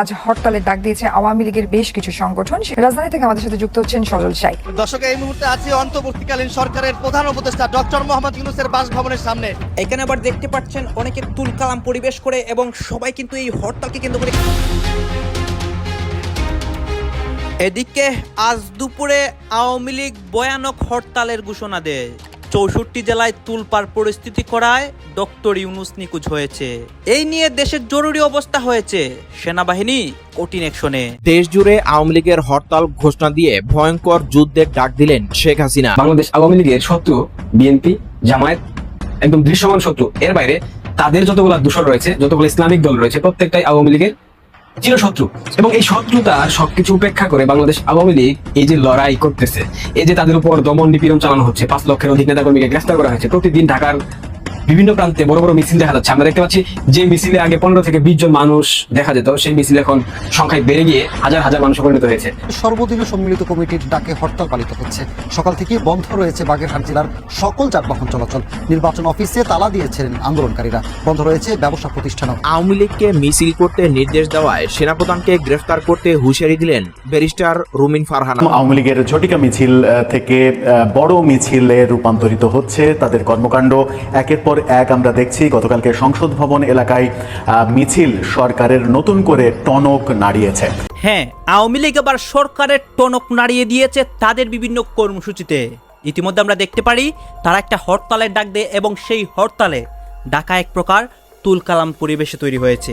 আজ হরতালের ডাক দিয়েছে আওয়ামী লীগের বেশ কিছু সংগঠন। রাজধানী থেকে আমাদের সাথে যুক্ত হচ্ছেন সজল সাই। দর্শক এই মুহূর্তে আছি অন্তর্বর্তীকালীন সরকারের প্রধান উপদেষ্টা ডক্টর মোহাম্মদ ইউনুসের বাসভবনের সামনে। এখানে আবার দেখতে পাচ্ছেন অনেকে তুল কালাম পরিবেশ করে এবং সবাই কিন্তু এই হরতালকে কেন্দ্র করে এদিকে আজ দুপুরে আওয়ামী লীগ ভয়ানক হরতালের ঘোষণা দেয়। চৌষট্টি জেলায় তুলপার পরিস্থিতি করায় ডক্টর ইউনুস নিখোঁজ হয়েছে। এই নিয়ে দেশের জরুরি অবস্থা হয়েছে। সেনাবাহিনী কঠিন অ্যাকশনে। দেশ জুড়ে আওয়ামী লীগের হরতাল ঘোষণা দিয়ে ভয়ঙ্কর যুদ্ধের ডাক দিলেন শেখ হাসিনা। বাংলাদেশ আওয়ামী লীগের শত্রু বিএনপি জামায়াত একদম দৃশ্যমান শত্রু। এর বাইরে তাদের যতগুলো দূষণ রয়েছে যতগুলো ইসলামিক দল রয়েছে প্রত্যেকটাই আওয়ামী লীগের চিরশত্রু এবং এই শত্রুতা সবকিছু উপেক্ষা করে বাংলাদেশ আওয়ামী লীগ এই যে লড়াই করতেছে, এই যে তাদের উপর দমন নিপীড়ন চালানো হচ্ছে, পাঁচ লক্ষের অধিক নেতাকর্মীকে গ্রেফতার করা হয়েছে, প্রতিদিন ঢাকার বিভিন্ন প্রান্তে বড় বড় মিছিল দেখা যাচ্ছে। আমরা দেখতে পাচ্ছি যে মিছিলে আগে পনেরো থেকে বিশ জন মানুষ দেখা যেত সেই মিছিল এখন সংখ্যায় বেড়ে গিয়ে হাজার হাজার মানুষ পরিণত হয়েছে। সর্বদলীয় সম্মিলিত কমিটির ডাকে হরতাল পালিত হচ্ছে। সকাল থেকে বন্ধ রয়েছে বাগেরহাট জেলার সকল যানবাহন চলাচল। নির্বাচন অফিসে তালা দিয়েছেন আন্দোলনকারীরা। বন্ধ রয়েছে ব্যবসা প্রতিষ্ঠান। আওয়ামী লীগকে মিছিল করতে নির্দেশ দেওয়ায় সেনাপ্রধানকে গ্রেফতার করতে হুঁশিয়ারি দিলেন ব্যারিস্টার রুমিন ফারহানা। আওয়ামী লীগের ঝটিকা মিছিল থেকে বড় মিছিলে রূপান্তরিত হচ্ছে তাদের কর্মকাণ্ড। একের পর এক আমরা দেখছি গতকালকে সংসদ ভবন এলাকায় মিছিল সরকারের নতুন করে টনক নাড়িয়েছে। হ্যাঁ আওয়ামী লীগ আবার সরকারের টনক নাড়িয়ে দিয়েছে তাদের বিভিন্ন কর্মসূচিতে। ইতিমধ্যে আমরা দেখতে পারি, তারা একটা হরতালের ডাক দেয় এবং সেই হরতালে ডাকা এক প্রকার তুলকালাম পরিবেশে তৈরি হয়েছে।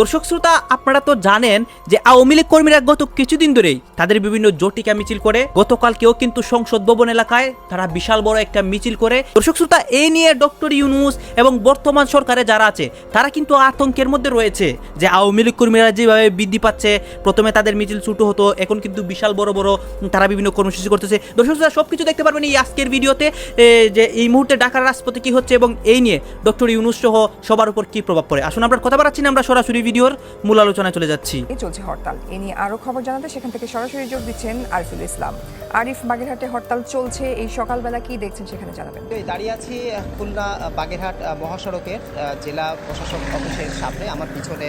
দর্শক শ্রোতা, আপনারা তো জানেন যে আওয়ামী লীগ কর্মীরা গত কিছুদিন ধরেই তাদের বিভিন্ন জটিকা মিছিল করে, গতকালকেও কিন্তু সংসদ ভবন এলাকায় তারা বিশাল বড় একটা মিছিল করে। দর্শক শ্রোতা এই নিয়ে ডক্টর ইউনুস এবং বর্তমান সরকারে যারা আছে, তারা কিন্তু আতঙ্কের মধ্যে রয়েছে যে আওয়ামী লীগ কর্মীরা যেভাবে বৃদ্ধি পাচ্ছে, প্রথমে তাদের মিছিল ছুটো হতো, এখন কিন্তু বিশাল বড় বড় তারা বিভিন্ন কর্মসূচি করতেছে। দর্শক শ্রোতা সব কিছু দেখতে পারবেন এই আজকের ভিডিওতে যে এই মুহূর্তে ঢাকার রাজপথে কি হচ্ছে এবং এই নিয়ে ডক্টর ইউনুস সহ সবার উপর কি প্রভাব পড়ে? আসুন আমরা কথা বাড়াচ্ছি না আমরা সরাসরি ভিডিওর মূল আলোচনায় চলে যাচ্ছি। এই চলছে হরতাল। এ নিয়ে আরও খবর জানাতে সেখান থেকে সরাসরি যোগ দিচ্ছেন আরিফুল ইসলাম। আরিফ বাগেরহাটে হরতাল চলছে এই সকালবেলা কি দেখছেন সেখানে জানাবেন? এই দাঁড়িয়ে আছি খুলনা বাগেরহাট মহাসড়কের জেলা প্রশাসক অফিসের সামনে। আমার পিছনে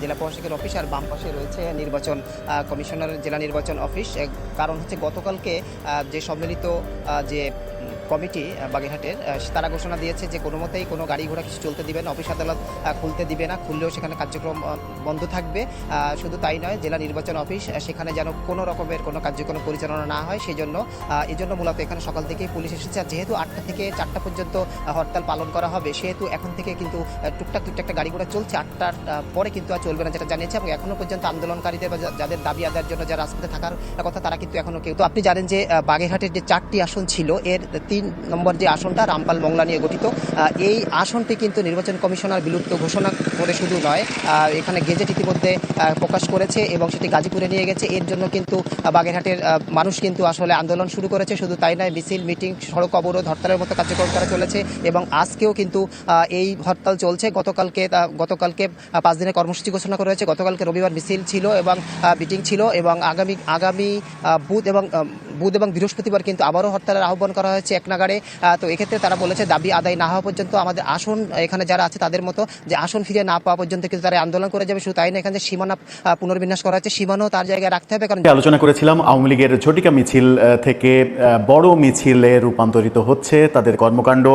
জেলা প্রশাসকের অফিস আর বাম পাশে রয়েছে নির্বাচন কমিশনার জেলা নির্বাচন অফিস। কারণ হচ্ছে গতকালকে যে সম্মিলিত যে কমিটি বাগেরহাটের তারা ঘোষণা দিয়েছে যে কোনো মতেই কোনো গাড়ি ঘোড়া কিছু চলতে দিবে না। অফিস আদালত খুলতে দিবে না, খুললেও সেখানে কার্যক্রম বন্ধ থাকবে। শুধু তাই নয়, জেলা নির্বাচন অফিস সেখানে যেন কোনো রকমের কোনো কার্যক্রম পরিচালনা না হয় সেই জন্য এই জন্য মূলত এখানে সকাল থেকেই পুলিশ এসেছে। আর যেহেতু আটটা থেকে চারটা পর্যন্ত হরতাল পালন করা হবে, সেহেতু এখন থেকে কিন্তু টুকটাক টুকটাক একটা গাড়ি ঘোড়া চলছে। আটটার পরে কিন্তু আর চলবে না যেটা জানিয়েছে। এবং এখনও পর্যন্ত আন্দোলনকারীদের বা যাদের দাবি আদায়ের জন্য যারা রাজপথে থাকার কথা, তারা কিন্তু এখনও কেউ তো আপনি জানেন যে বাগেরহাটের যে চারটি আসন ছিল, এর তিন নম্বর যে আসনটা রামপাল মংলা নিয়ে গঠিত এই আসনটি কিন্তু নির্বাচন কমিশনার বিলুপ্ত ঘোষণা করে শুধু নয় এখানে গেজেট ইতিমধ্যে প্রকাশ করেছে এবং সেটি গাজীপুরে নিয়ে গেছে। এর জন্য কিন্তু বাগেরহাটের মানুষ কিন্তু আসলে আন্দোলন শুরু করেছে। শুধু তাই নয়, মিছিল, মিটিং, সড়ক অবরোধ, হরতালের মতো কার্যক্রম করা চলেছে এবং আজকেও কিন্তু এই হরতাল চলছে। গতকালকে গতকালকে পাঁচ দিনের কর্মসূচি ঘোষণা করা হয়েছে। গতকালকে রবিবার মিছিল ছিল এবং মিটিং ছিল এবং আগামী আগামী বুধ এবং বুধ এবং বৃহস্পতিবার কিন্তু আবারও হরতালের আহ্বান করা হয়েছে এক নাগারে তো এক্ষেত্রে তারা বলেছে দাবি আদায় না হওয়া পর্যন্ত আমাদের আসন এখানে যারা আছে তাদের মতো যে আসন ফিরে না পাওয়া পর্যন্ত কিন্তু তারা আন্দোলন করে যাবে। শুধু তাই না এখানে সীমানা পুনর্বিন্যাস করা হচ্ছে সীমানাও তার জায়গায় রাখতে হবে কারণ আলোচনা করেছিলাম আওয়ামী লীগের ঝটিকা মিছিল থেকে বড় মিছিলে রূপান্তরিত হচ্ছে তাদের কর্মকাণ্ড।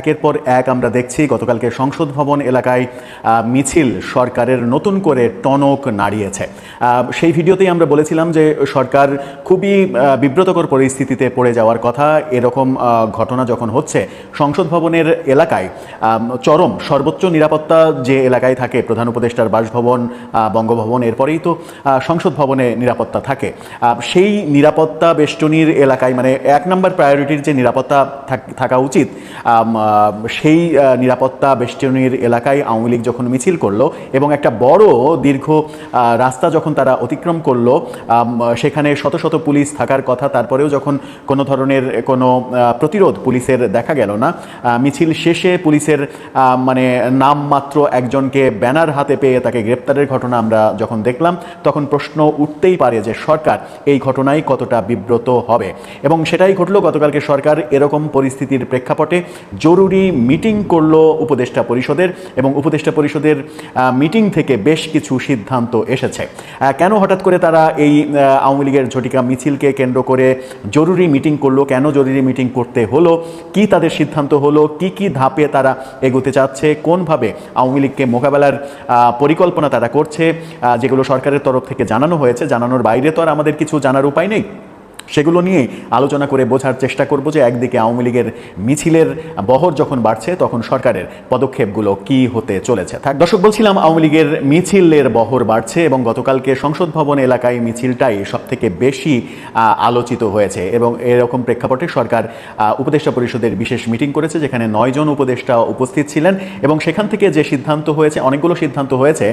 একের পর এক আমরা দেখছি গতকালকে সংসদ ভবন এলাকায় মিছিল সরকারের নতুন করে টনক নাড়িয়েছে। সেই ভিডিওতেই আমরা বলেছিলাম যে সরকার খুবই আহ, বিব্রতকর পরিস্থিতিতে পড়ে যাওয়ার কথা এরকম ঘটনা যখন হচ্ছে, সংসদ ভবনের এলাকায় চরম সর্বোচ্চ নিরাপত্তা যে এলাকায় থাকে, প্রধান উপদেষ্টার বাসভবন বঙ্গভবন, এরপরেই তো সংসদ ভবনে নিরাপত্তা থাকে। সেই নিরাপত্তা বেষ্টনীর এলাকায় মানে এক নম্বর প্রায়োরিটির যে নিরাপত্তা থাক- উচিত সেই নিরাপত্তা বেষ্টনীর এলাকায় আওয়ামী লীগ যখন মিছিল করল এবং একটা বড় দীর্ঘ রাস্তা যখন তারা অতিক্রম করল সেখানে শত শত পুলিশ থাকার কথা তার তারপরেও যখন কোনো ধরনের কোনো প্রতিরোধ পুলিশের দেখা গেল না মিছিল শেষে পুলিশের মানে নামমাত্র একজনকে ব্যানার হাতে পেয়ে তাকে গ্রেপ্তারের ঘটনা আমরা যখন দেখলাম, তখন প্রশ্ন উঠতেই পারে যে সরকার এই ঘটনায় কতটা বিব্রত হবে। এবং সেটাই ঘটলো গতকালকে সরকার এরকম পরিস্থিতির প্রেক্ষাপটে জরুরি মিটিং করল উপদেষ্টা পরিষদের এবং উপদেষ্টা পরিষদের মিটিং থেকে বেশ কিছু সিদ্ধান্ত এসেছে। কেন হঠাৎ করে তারা এই আওয়ামী লীগের ঝটিকা মিছিলকে কেন্দ্র করে জরুরি মিটিং করল, কেন জরুরি মিটিং করতে হলো, কি তাদের সিদ্ধান্ত হলো, কি কি ধাপে তারা এগোতে চাচ্ছে, কোনভাবে আওয়ামী লীগকে মোকাবেলার পরিকল্পনা তারা করছে যেগুলো সরকারের তরফ থেকে জানানো হয়েছে, জানানোর বাইরে তো আর আমাদের কিছু জানার উপায় নেই। সেগুলো নিয়ে আলোচনা করে বোঝার চেষ্টা করব যে একদিকে আওয়ামী লীগের মিছিলের বহর যখন বাড়ছে, তখন সরকারের পদক্ষেপগুলো কি হতে চলেছে। থাক, দর্শক, বলছিলাম আওয়ামী লীগের মিছিলের বহর বাড়ছে এবং গতকালকে সংসদ ভবন এলাকায় মিছিলটাই সব থেকে বেশি আলোচিত হয়েছে এবং এরকম প্রেক্ষাপটে সরকার উপদেষ্টা পরিষদের বিশেষ মিটিং করেছে যেখানে নয়জন উপদেষ্টা উপস্থিত ছিলেন এবং সেখান থেকে যে সিদ্ধান্ত হয়েছে, অনেকগুলো সিদ্ধান্ত হয়েছে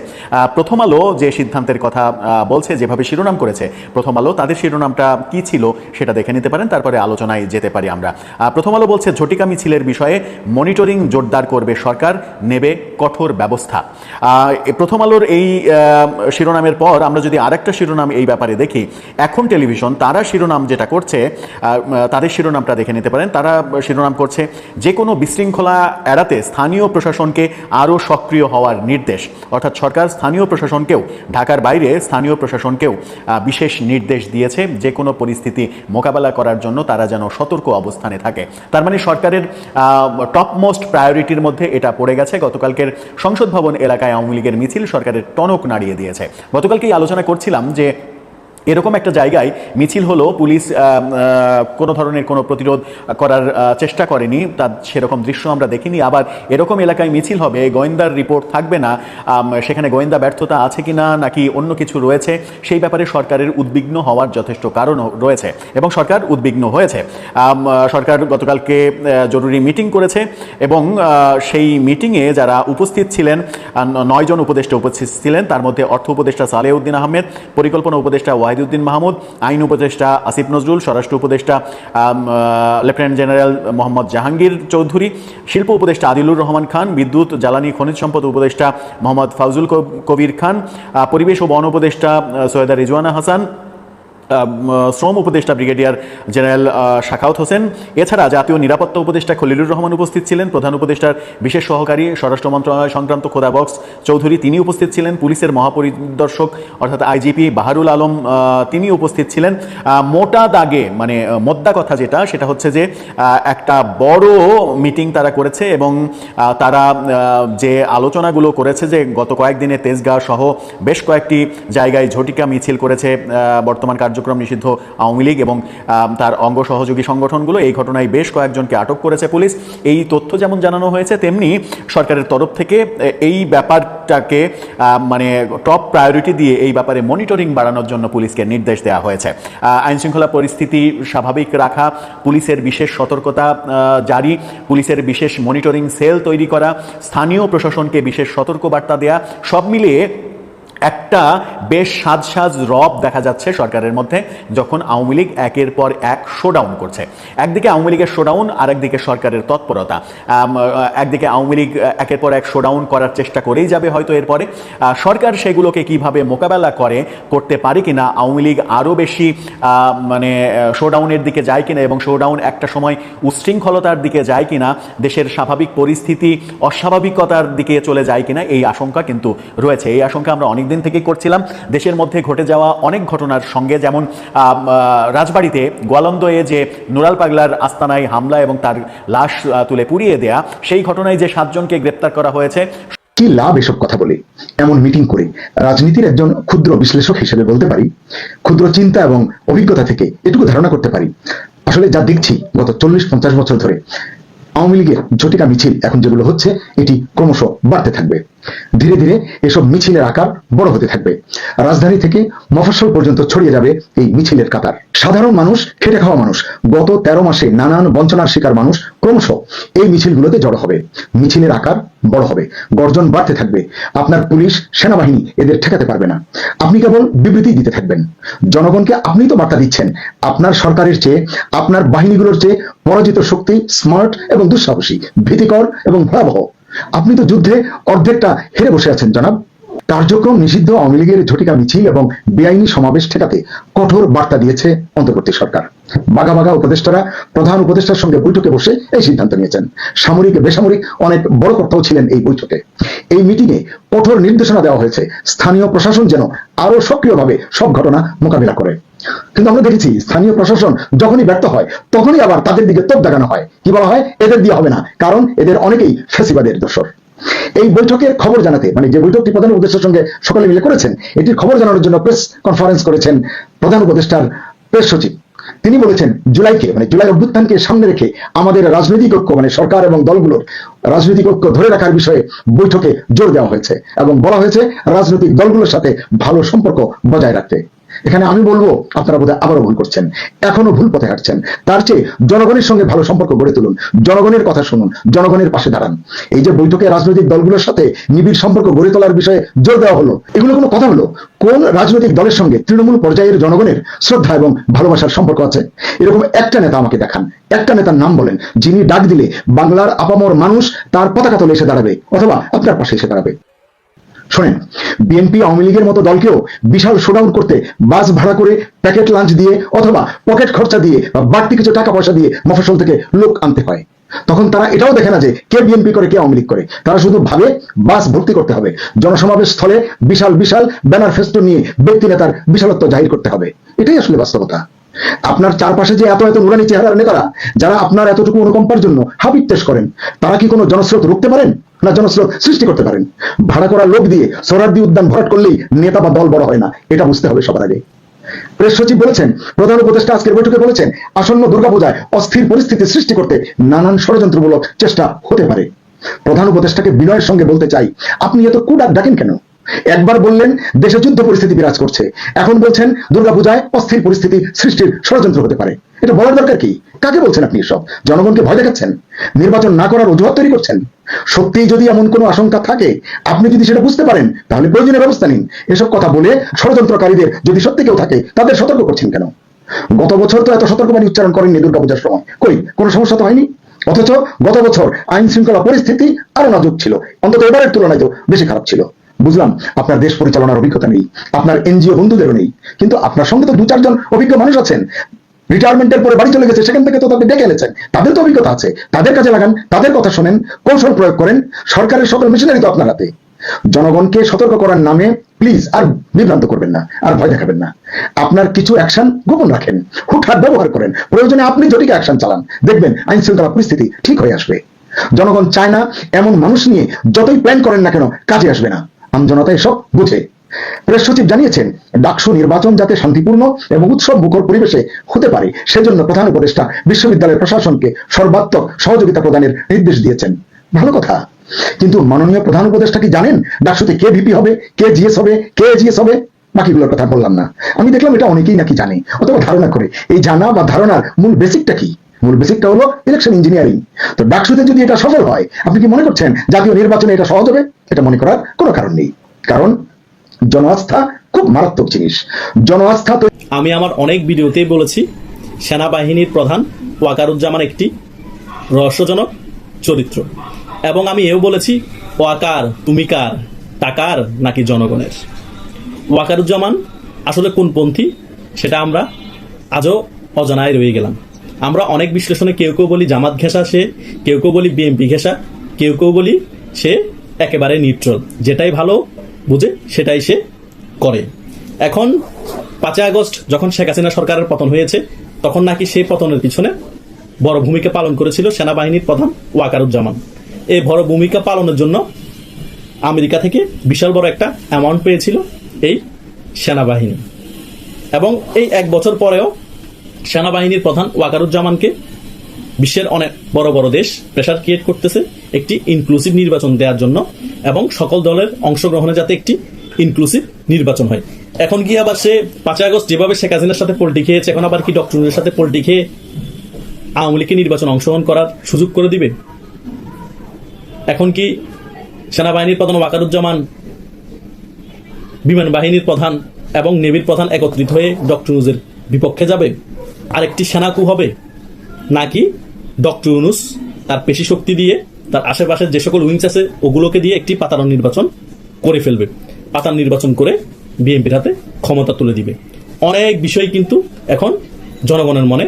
প্রথম আলো যে সিদ্ধান্তের কথা বলছে, যেভাবে শিরোনাম করেছে, প্রথম আলো, তাদের শিরোনামটা কি ছিল? সেটা দেখে নিতে পারেন, তারপরে আলোচনায় যেতে পারি আমরা। প্রথম আলো বলছে ঝটিকা মিছিলের বিষয়ে মনিটরিং জোরদার করবে সরকার, নেবে কঠোর ব্যবস্থা। প্রথম আলোর এই শিরোনামের পর আমরা যদি আরেকটা শিরোনাম এই ব্যাপারে দেখি, এখন টেলিভিশন তারা শিরোনাম যেটা করছে তাদের শিরোনামটা দেখে নিতে পারেন। তারা শিরোনাম করছে, যে কোনো বিশৃঙ্খলা এড়াতে স্থানীয় প্রশাসনকে আরও সক্রিয় হওয়ার নির্দেশ। অর্থাৎ সরকার স্থানীয় প্রশাসনকেও, ঢাকার বাইরে স্থানীয় প্রশাসনকেও বিশেষ নির্দেশ দিয়েছে, যে কোনো পরিস্থিতি মোকাবেলা করার জন্য তারা যেন সতর্ক অবস্থানে থাকে। তার মানে সরকারের টপ মোস্ট প্রায়োরিটির মধ্যে এটা পড়ে গেছে। গতকালকের সংসদ ভবন এলাকায় আওয়ামী লীগের মিছিল সরকারের টনক নাড়িয়ে দিয়েছে। গতকালকেই আলোচনা করছিলাম যে এরকম একটা জায়গায় মিছিল হলো, পুলিশ কোনো ধরনের কোনো প্রতিরোধ করার চেষ্টা করেনি, তার সেরকম দৃশ্য আমরা দেখিনি। আবার এরকম এলাকায় মিছিল হবে, গোয়েন্দার রিপোর্ট থাকবে না সেখানে গোয়েন্দা ব্যর্থতা আছে কি না নাকি অন্য কিছু রয়েছে, সেই ব্যাপারে সরকারের উদ্বিগ্ন হওয়ার যথেষ্ট কারণ রয়েছে এবং সরকার উদ্বিগ্ন হয়েছে। সরকার গতকালকে জরুরি মিটিং করেছে এবং সেই মিটিংয়ে যারা উপস্থিত ছিলেন নয়জন উপদেষ্টা উপস্থিত ছিলেন, তার মধ্যে অর্থ উপদেষ্টা সালেউদ্দিন আহমেদ, পরিকল্পনা উপদেষ্টা ওয়াহিদুদ্দিন মাহমুদ, আইন উপদেষ্টা আসিফ নজরুল, স্বরাষ্ট্র উপদেষ্টা লেফটেন্যান্ট জেনারেল মোহাম্মদ জাহাঙ্গীর চৌধুরী, শিল্প উপদেষ্টা আদিলুর রহমান খান, বিদ্যুৎ, জ্বালানি, খনিজ সম্পদ উপদেষ্টা মোহাম্মদ ফাউজুল কবির খান পরিবেশ ও বন উপদেষ্টা সৈয়দা রিজওয়ানা হাসান শ্রম উপদেষ্টা ব্রিগেডিয়ার জেনারেল শাখাউত হোসেন। এছাড়া জাতীয় নিরাপত্তা উপদেষ্টা খলিলুর রহমান উপস্থিত ছিলেন। প্রধান উপদেষ্টার বিশেষ সহকারী স্বরাষ্ট্র মন্ত্রণালয় সংক্রান্ত খোদা বক্স চৌধুরী তিনি উপস্থিত ছিলেন। পুলিশের মহাপরিদর্শক অর্থাৎ আইজিপি বাহারুল আলম তিনি উপস্থিত ছিলেন। মোটা দাগে মানে মোদ্দা কথা যেটা, সেটা হচ্ছে যে একটা বড় মিটিং তারা করেছে এবং তারা যে আলোচনাগুলো করেছে যে গত কয়েকদিনে তেজগাঁ সহ বেশ কয়েকটি জায়গায় ঝটিকা মিছিল করেছে বর্তমান বর্তমান কার্যক্রম নিষিদ্ধ আওয়ামী লীগ এবং তার অঙ্গ সহযোগী সংগঠনগুলো। এই ঘটনায় বেশ কয়েকজনকে আটক করেছে পুলিশ। এই তথ্য যেমন জানানো হয়েছে, তেমনি সরকারের তরফ থেকে এই ব্যাপারটাকে মানে টপ প্রায়োরিটি দিয়ে এই ব্যাপারে মনিটরিং বাড়ানোর জন্য পুলিশকে নির্দেশ দেওয়া হয়েছে। আইন শৃঙ্খলা পরিস্থিতি স্বাভাবিক রাখা, পুলিশের বিশেষ সতর্কতা জারি, পুলিশের বিশেষ মনিটরিং সেল তৈরি করা, স্থানীয় প্রশাসনকে বিশেষ সতর্কবার্তা দেয়া, সব মিলিয়ে একটা বেশ সাজ সাজ রব দেখা যাচ্ছে সরকারের মধ্যে যখন আওয়ামী লীগ একের পর এক শোডাউন করছে। একদিকে আওয়ামী লীগের শোডাউন আর একদিকে সরকারের তৎপরতা। একদিকে আওয়ামী লীগ একের পর এক শোডাউন করার চেষ্টা করেই যাবে হয়তো এরপরে। সরকার সেগুলোকে কীভাবে মোকাবেলা করে, করতে পারে কিনা, আওয়ামী লীগ আরও বেশি মানে শোডাউনের দিকে যায় কিনা এবং শোডাউন একটা সময় উচ্ছৃঙ্খলতার দিকে যায় কিনা, দেশের স্বাভাবিক পরিস্থিতি অস্বাভাবিকতার দিকে চলে যায় কিনা, এই আশঙ্কা কিন্তু রয়েছে। এই আশঙ্কা আমরা অনেক দিন থেকেই করছিলাম। দেশের মধ্যে ঘটে যাওয়া অনেক ঘটনার সঙ্গে যেমন রাজবাড়িতে গোয়ালন্দয়ে যে নুরাল পাগলার আস্তানায় হামলা এবং তার লাশ তুলে পুড়িয়ে দেয়া, সেই ঘটনায় যে সাতজনকে গ্রেপ্তার করা হয়েছে। কি লাভ এসব কথা বলে? এমন মিটিং করে রাজনীতির একজন ক্ষুদ্র বিশ্লেষক হিসেবে বলতে পারি, ক্ষুদ্র চিন্তা এবং অভিজ্ঞতা থেকে এটুকু ধারণা করতে পারি। আসলে যা দেখছি, গত চল্লিশ পঞ্চাশ বছর ধরে আওয়ামী লীগের ঝটিকা মিছিল এখন যেগুলো হচ্ছে, এটি ক্রমশ বাড়তে থাকবে। ধীরে ধীরে এসব মিছিলের আকার বড় হতে থাকবে। রাজধানী থেকে মফস্বল পর্যন্ত ছড়িয়ে যাবে এই মিছিলের কাতার। সাধারণ মানুষ, খেটে খাওয়া মানুষ, গত তেরো মাসে নানান বঞ্চনার শিকার মানুষ ক্রমশ এই মিছিলগুলোতে জড়ো হবে। মিছিলের আকার বড় হবে, গর্জন বাড়তে থাকবে। আপনার পুলিশ, সেনাবাহিনী এদের ঠেকাতে পারবে না। আপনি কেবল বিবৃতি দিতে থাকবেন। জনগণকে আপনি তো বার্তা দিচ্ছেন। আপনার সরকারের চেয়ে, আপনার বাহিনীগুলোর চেয়ে পরাজিত শক্তি স্মার্ট এবং দুঃসাহসী, ভীতিকর এবং ভয়াবহ। আপনি তো যুদ্ধে অর্ধেকটা হেরে বসে আছেন, জনাব। কার্যক্রম নিষিদ্ধ আওয়ামী লীগের ঝটিকা মিছিল এবং বেআইনি সমাবেশ ঠেকাতে কঠোর বার্তা দিয়েছে অন্তর্বর্তী সরকার। বাঘা বাঘা উপদেষ্টারা, প্রধান উপদেষ্টার সঙ্গে বৈঠকে বসে এই সিদ্ধান্ত নিয়েছেন। সামরিক, বেসামরিক অনেক বড় কর্তাও ছিলেন এই বৈঠকে। এই মিটিংয়ে কঠোর নির্দেশনা দেওয়া হয়েছে। স্থানীয় প্রশাসন যেন আরও সক্রিয়ভাবে সব ঘটনা মোকাবিলা করে। কিন্তু আমরা দেখেছি স্থানীয় প্রশাসন যখনই ব্যর্থ হয়, তখনই আবার তাদের দিকে তোপ দেখানো হয়। কি বলা হয়? এদের দিয়ে হবে না, কারণ এদের অনেকেই ফেসিবাদের দোষর। এই বৈঠকের খবর জানাতে মানে যে বৈঠকটি প্রধান উপদেষ্টার সঙ্গে সকলে মিলে করেছেন, এটির খবর জানানোর জন্য প্রেস কনফারেন্স করেছেন প্রধান উপদেষ্টার প্রেস সচিব। তিনি বলেছেন, জুলাইকে মানে জুলাই অভ্যুত্থানকে সামনে রেখে আমাদের রাজনৈতিক ঐক্য মানে সরকার এবং দলগুলোর রাজনৈতিক ঐক্য ধরে রাখার বিষয়ে বৈঠকে জোর দেওয়া হয়েছে এবং বলা হয়েছে, রাজনৈতিক দলগুলোর সাথে ভালো সম্পর্ক বজায় রাখতে। এখানে আমি বলব, আপনারা বোধহয় আবারও ভুল করছেন। এখনও ভুল পথে হাঁটছেন। তার চেয়ে জনগণের সঙ্গে ভালো সম্পর্ক গড়ে তুলুন। জনগণের কথা শুনুন, জনগণের পাশে দাঁড়ান। এই যে বৈঠকে রাজনৈতিক দলগুলোর সাথে নিবিড় সম্পর্ক গড়ে তোলার বিষয়ে জোর দেওয়া হলো, এগুলো কোনো কথা হলো? কোন রাজনৈতিক দলের সঙ্গে তৃণমূল পর্যায়ের জনগণের শ্রদ্ধা এবং ভালোবাসার সম্পর্ক আছে? এরকম একটা নেতা আমাকে দেখান। একটা নেতার নাম বলেন, যিনি ডাক দিলে বাংলার আপামর মানুষ তার পতাকা তলে এসে দাঁড়াবে, অথবা আপনার পাশে এসে দাঁড়াবে। শোনেন, বিএনপি আওয়ামী লীগের মতো দলকেও বিশাল শোডাউন করতে বাস ভাড়া করে প্যাকেট লাঞ্চ দিয়ে অথবা পকেট খরচা দিয়ে বা বাড়তি কিছু টাকা পয়সা দিয়ে মফস্বল থেকে লোক আনতে হয়। তখন তারা এটাও দেখে না যে কে বিএনপি করে, কে আওয়ামী লীগ করে। তারা শুধু ভাবে বাস ভর্তি করতে হবে। জনসমাবেশ স্থলে বিশাল বিশাল ব্যানার ফেস্টুন নিয়ে ব্যক্তি নেতার বিশালত্ব জাহির করতে হবে। এটাই আসলে বাস্তবতা। আপনার চারপাশে যে এত এত নুরানি চেহারার নেতারা যারা আপনার এতটুকু অনুকম্পার জন্য হাবিত্তেশ করেন, তারা কি কোনো জনস্রোত রুখতে পারেন? না জনস্রোত সৃষ্টি করতে পারেন? ভাড়া করা লোক দিয়ে সোহরার্দি উদ্যান ভরাট করলেই নেতা বা দল বড় হয় না, এটা বুঝতে হবে সবার আগে। প্রেস সচিব বলেছেন, প্রধান উপদেষ্টা আজকের বৈঠকে বলেছেন, আসন্ন দুর্গাপূজায় অস্থির পরিস্থিতি সৃষ্টি করতে নানান ষড়যন্ত্রমূলক চেষ্টা হতে পারে। প্রধান উপদেষ্টাকে বিনয়ের সঙ্গে বলতে চাই, আপনি এত কুডাক ডাকেন কেন? একবার বললেন, দেশে যুদ্ধ পরিস্থিতি বিরাজ করছে। এখন বলছেন, দুর্গাপূজায় অস্থির পরিস্থিতি সৃষ্টির ষড়যন্ত্র হতে পারে। এটা বলার দরকার কি? কাকে বলছেন আপনি এসব? জনগণকে ভয় দেখাচ্ছেন? নির্বাচন না করার অজুহাত তৈরি করছেন? সত্যিই যদি এমন কোনো আশঙ্কা থাকে, আপনি যদি সেটা বুঝতে পারেন, তাহলে প্রয়োজনীয় ব্যবস্থা নিন। এসব কথা বলে ষড়যন্ত্রকারীদের যদি সত্যি কেউ থাকে, তাদের সতর্ক করছেন কেন? গত বছর তো এত সতর্কবাণী উচ্চারণ করেননি দুর্গাপূজার সময়। কই, কোনো সমস্যা তো হয়নি? অথচ গত বছর আইন শৃঙ্খলা পরিস্থিতি আরও নাজুক ছিল। অন্তত এবারের তুলনায় তো বেশি খারাপ ছিল। বুঝলাম, আপনার দেশ পরিচালনার অভিজ্ঞতা নেই, আপনার এনজিও বন্ধুদেরও নেই, কিন্তু আপনার সঙ্গে তো দু চারজন অভিজ্ঞ মানুষ আছেন। রিটায়ারমেন্টের পরে বাড়ি চলে গেছে, সেখান থেকে তো তাদের ডেকে এনেছেন। তাদের তো অভিজ্ঞতা আছে, তাদের কাছে লাগান, তাদের কথা শোনেন, কৌশল প্রয়োগ করেন, সরকারের সকল মেশিনারি তো আপনার হাতে। জনগণকে সতর্ক করার নামে প্লিজ আর বিভ্রান্ত করবেন না, আর ভয় দেখাবেন না। আপনার কিছু অ্যাকশন গোপন রাখেন, হুটহাট ব্যবহার করেন, প্রয়োজনে আপনি জটিল অ্যাকশন চালান। দেখবেন আইন শৃঙ্খলা পরিস্থিতি ঠিক হয়ে আসবে। জনগণ চায় না এমন মানুষ নিয়ে যতই প্ল্যান করেন না কেন, কাজে আসবে না। আমজনতা এসব বুঝে। প্রেস সচিব জানিয়েছেন, ডাকসু নির্বাচন যাতে শান্তিপূর্ণ এবং উৎসব মুখর পরিবেশে হতে পারে, সেজন্য প্রধান উপদেষ্টা বিশ্ববিদ্যালয়ের প্রশাসনকে সর্বাত্মক সহযোগিতা প্রদানের নির্দেশ দিয়েছেন। ভালো কথা। কিন্তু মাননীয় প্রধান উপদেষ্টা কি জানেন, ডাকসুতে কে ভিপি হবে, কে জিএস হবে, কে জিএস হবে? বাকিগুলোর কথা বললাম না। আমি দেখলাম এটা অনেকেই নাকি জানে, অথবা ধারণা করে। এই জানা বা ধারণার মূল বেসিকটা কি? মূল বেসিকটা হলো ইলেকশন ইঞ্জিনিয়ারিং তো ডাকসুতে যদি এটা সফল হয়, আপনি কি মনে করছেন জাতীয় নির্বাচনে এটা সহজ হবে? এটা মনে করার কোনো কারণ নেই। কারণ জনআস্থা খুব মারাত্মক জিনিস। জনআস্থা তো আমি আমার অনেক ভিডিওতেই বলেছি, সেনাবাহিনীর প্রধান ওয়াকারুজ্জামান একটি রহস্যজনক চরিত্র। এবং আমি এও বলেছি, ওয়াকার, তুমি কার টাকার নাকি জনগণের? ওয়াকারুজ্জামান আসলে কোন পন্থী, সেটা আমরা আজও অজানায় রয়ে গেলাম। আমরা অনেক বিশ্লেষণে কেউ কেউ বলি জামাত ঘেঁষা সে, কেউ কেউ বলি বিএমপি ঘেঁষা, কেউ কেউ বলি সে একেবারে নিউট্রাল যেটাই ভালো বুঝে সেটাই সে করে। এখন পাঁচই আগস্ট যখন শেখ হাসিনা সরকারের পতন হয়েছে, তখন নাকি সেই পতনের পিছনে বড় ভূমিকা পালন করেছিল সেনাবাহিনীর প্রধান ওয়াকারুজ্জামান। এই বড় ভূমিকা পালনের জন্য আমেরিকা থেকে বিশাল বড় একটা অ্যামাউন্ট পেয়েছিল এই সেনাবাহিনী। এবং এই এক বছর পরেও সেনাবাহিনীর প্রধান ওয়াকারুজ্জামানকে বিশ্বের অনেক বড় বড় দেশ প্রেশার ক্রিয়েট করতেছে একটি ইনক্লুসিভ নির্বাচন দেওয়ার জন্য এবং সকল দলের অংশগ্রহণে যাতে একটি ইনক্লুসিভ নির্বাচন হয়। এখন কি আবার সে পাঁচই আগস্ট যেভাবে শেখ হাসিনার সাথে পোল্টি খেয়েছে, এখন আবার কি ডক্টরের সাথে পোল্টি খেয়ে আওয়ামী লীগকে নির্বাচন অংশগ্রহণ করার সুযোগ করে দিবে? এখন কি সেনাবাহিনীর প্রধান ওয়াকারুজ্জামান, বিমান বাহিনীর প্রধান এবং নেভির প্রধান একত্রিত হয়ে ডক্টর বিপক্ষে যাবে? আরেকটি সেনাকু হবে। নাকি ডক্টর ইউনুস তার পেশি শক্তি দিয়ে তার আশেপাশের যে সকল উইংস আছে, ওগুলোকে দিয়ে একটি পাতার নির্বাচন করে ফেলবে। পাতার নির্বাচন করে বিএনপির হাতে ক্ষমতা তুলে দিবে। অনেক বিষয় কিন্তু এখন জনগণের মনে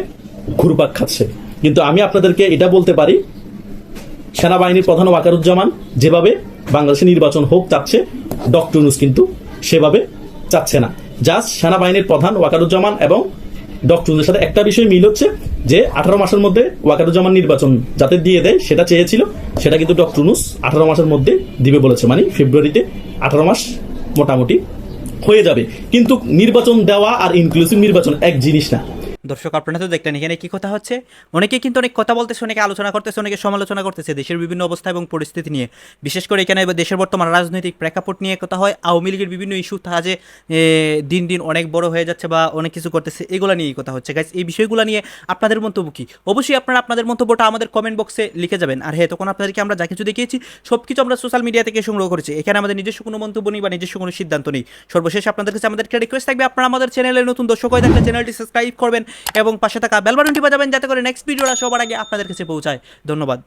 ঘুরপাক খাচ্ছে। কিন্তু আমি আপনাদেরকে এটা বলতে পারি, সেনাবাহিনীর প্রধান ওয়াকারুজ্জামান যেভাবে বাংলাদেশে নির্বাচন হোক চাচ্ছে, ডক্টর ইউনুস কিন্তু সেভাবে চাচ্ছে না। জাস্ট সেনাবাহিনীর প্রধান ওয়াকারুজ্জামান এবং ডক্টর ইউনুসের সাথে একটা বিষয় মিল হচ্ছে যে আঠারো মাসের মধ্যে ওয়াকারুজ্জামান নির্বাচন যাতে দিয়ে দেয়, সেটা চেয়েছিল, সেটা কিন্তু ডক্টর নুস আঠারো মাসের মধ্যে দিবে বলেছে মানে ফেব্রুয়ারিতে আঠারো মাস মোটামুটি হয়ে যাবে। কিন্তু নির্বাচন দেওয়া আর ইনক্লুসিভ নির্বাচন এক জিনিস না। দর্শক, আপনারা তো দেখলেন এখানে কি কথা হচ্ছে। অনেকে কিন্তু অনেক কথা বলতেছে, অনেকে আলোচনা করতেছে, অনেকে সমালোচনা করতেছে। দেশের বিভিন্ন অবস্থা এবং পরিস্থিতি নিয়ে। বিশেষ করে এখানে দেশের বর্তমান রাজনৈতিক প্রেক্ষাপট নিয়ে কথা হয়। আওয়ামী লীগের বিভিন্ন ইস্যু তা যে দিন দিন অনেক বড় হয়ে যাচ্ছে বা অনেক কিছু করতেছে, এগুলো নিয়েই কথা হচ্ছে। গাইজ এই বিষয়গুলো নিয়ে আপনাদের মন্তব্য কি? অবশ্যই আপনারা আপনাদের মন্তব্যটা আমাদের কমেন্ট বক্সে লিখে যাবেন। আর হ্যাঁ তখন আপনাদেরকে আমরা যা কিছু দেখিয়েছি সব কিছু আমরা সোশ্যাল মিডিয়া থেকে সংগ্রহ করেছি। এখানে আমাদের নিজস্ব কোনো মন্তব্য নেই বা নিজস্ব কোনো সিদ্ধান্ত নেই। সর্বশেষ আপনাদের কাছে আমাদের রিকোয়েস্ট থাকবে। আপনারা আমাদের চ্যানেলের নতুন দর্শক হয়ে থাকলে চ্যানেলটি সাবস্ক্রাইব করবেন। এবং পাশে থাকা বেল বাটনটি বাজাবেন যাতে করে নেক্সট ভিডিওটা সবার আগে আপনাদের কাছে পৌঁছায়। ধন্যবাদ।